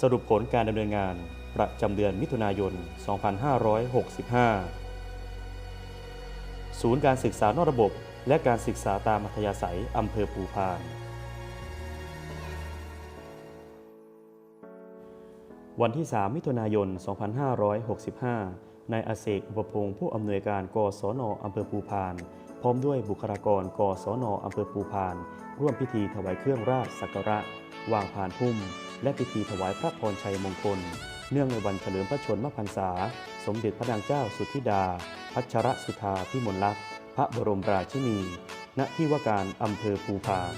สรุปผลการดำเนินงานประจำเดือนมิถุนายน 2565 ศูนย์การศึกษานอกระบบ และการศึกษาตามอัธยาศัยอำเภอภูพาน วันที่ 3 มิถุนายน 2565 นายอาเสกอุปพงศ์ผู้อำนวยการกศนอำเภอภูพาน พร้อมด้วยบุคลากรกศนอำเภอภูพาน ร่วมพิธีถวายเครื่องราชสักการะ วางผ่านพุ่ม และพิธีถวายพระพรชัยมงคล เนื่องในวันเฉลิมพระชนมพรรษา สมเด็จพระนางเจ้าสุทธิดา พัชรสุธาพิมลลักษณ์พระบรมราชินี ณ ที่ว่าการอำเภอภูพาน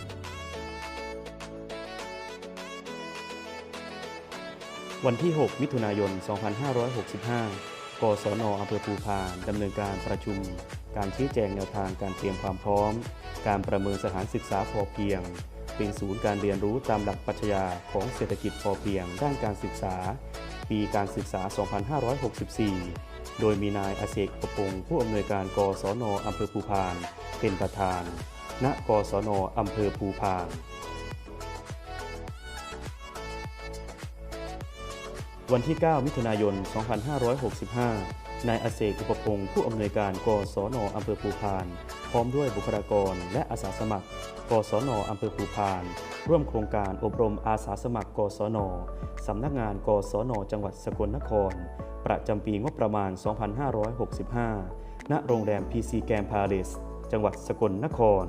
วันที่ 6 มิถุนายน 2565 กศนอำเภอภูพานดำเนินการประชุม การชี้แจงแนวทางการเตรียมความพร้อม การประเมินสถานศึกษาพอเพียง เป็นศูนย์การเรียนรู้ตามหลักปรัชญาของเศรษฐกิจพอเพียงด้านการศึกษา ปีการศึกษา 2564 โดยมีนายอาเสกประพงศ์ผู้อำนวยการกศนอำเภอภูพาน เป็นประธาน ณ กศนอำเภอภูพานวันที่ 9 มิถุนายน 2565 นายอาเสกอุปพงศ์ผู้อำนวยการกศนอำเภอภูพาน พร้อมด้วยบุคลากรและอาสาสมัคร กศนอำเภอภูพาน ร่วมโครงการอบรมอาสาสมัคร กศนสำนักงานกศนจังหวัดสกลนคร ประจำปีงบประมาณ 2565 ณ โรงแรม PC แกมพาเลสจังหวัดสกลนคร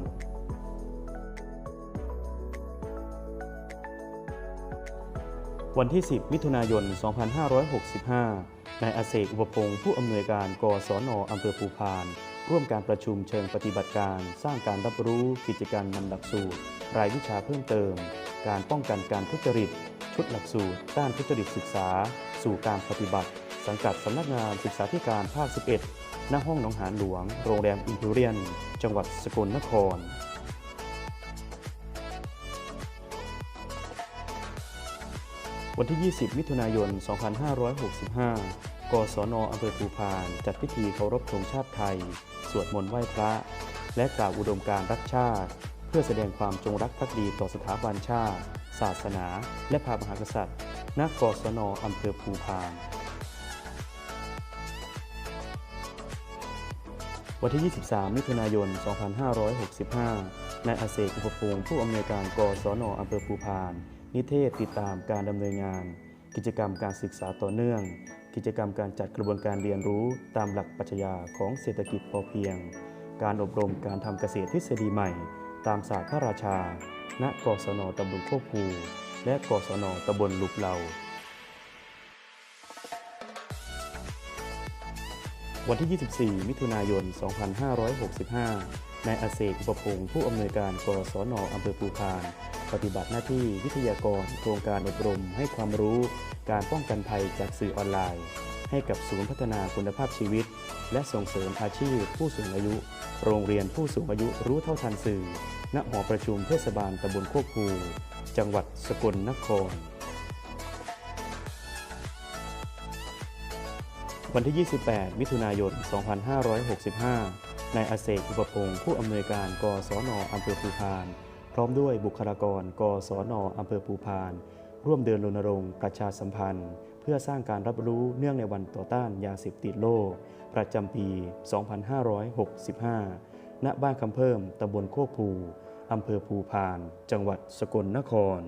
วันที่ 10 มิถุนายน 2565 นายอาเสกอุปพงศ์ผู้อำนวยการ กศนอำเภอภูพาน ร่วมการประชุมเชิงปฏิบัติการ สร้างการรับรู้กิจการนำหลักสูตร รายวิชาเพิ่มเติม การป้องกันการทุจริต ชุดหลักสูตรด้านทุจริตศึกษา สู่การปฏิบัติ สังกัดสำนักงานศึกษาธิการภาค 11ณห้องหนองหานหลวง โรงแรมอิมพีเรียน จังหวัดสกลนครวันที่ 20 มิถุนายน 2565 กศนอำเภอภูพานจัดพิธีเคารพธงชาติไทย สวดมนต์ไหว้พระ และกล่าวอุดมการรักชาติ เพื่อแสดงความจงรักภักดีต่อสถาบันชาติ ศาสนา และพระมหากษัตริย์ณกศนอำเภอภูพานวันที่ 23 มิถุนายน 2565 นายอาเสกอุปพงศ์ผู้อำนวยการกศนอำเภอภูพาน นิเทศติดตามการดำเนินงาน กิจกรรมการศึกษาต่อเนื่อง กิจกรรมการจัดกระบวนการเรียนรู้ตามหลักปรัชญาของเศรษฐกิจพอเพียง การอบรมการทำเกษตรทฤษฎีใหม่ ตามศาสตร์พระราชา ณ กศนตำบลโคกภูและกศนตำบลลุกเหล่า วันที่ 24 มิถุนายน 2565 นายอาเสกอุปพงศ์ผู้อำนวยการกศนอำเภอภูพาน ปฏิบัติหน้าที่วิทยากรโครงการอบรมให้ความรู้การป้องกันภัยจากสื่อออนไลน์ ให้กับศูนย์พัฒนาคุณภาพชีวิต และส่งเสริมอาชีพผู้สูงอายุ โรงเรียนผู้สูงอายุรู้เท่าทันสื่อ ณ หอประชุมเทศบาลตำบลโคกภู จังหวัดสกลนคร วันที่ 28 มิถุนายน 2565 นายอาเสกอุปพงศ์ผู้อำนวยการกศนอำเภอภูพาน พร้อมด้วยบุคลากรกศนอำเภอภูพาน ร่วมเดินรณรงค์ประชาสัมพันธ์ เพื่อสร้างการรับรู้เนื่องในวันต่อต้านยาเสพติดโลก ประจำปี 2565 ณ บ้านคำเพิ่มตำบลโคกภูอำเภอภูพาน จังหวัดสกลนคร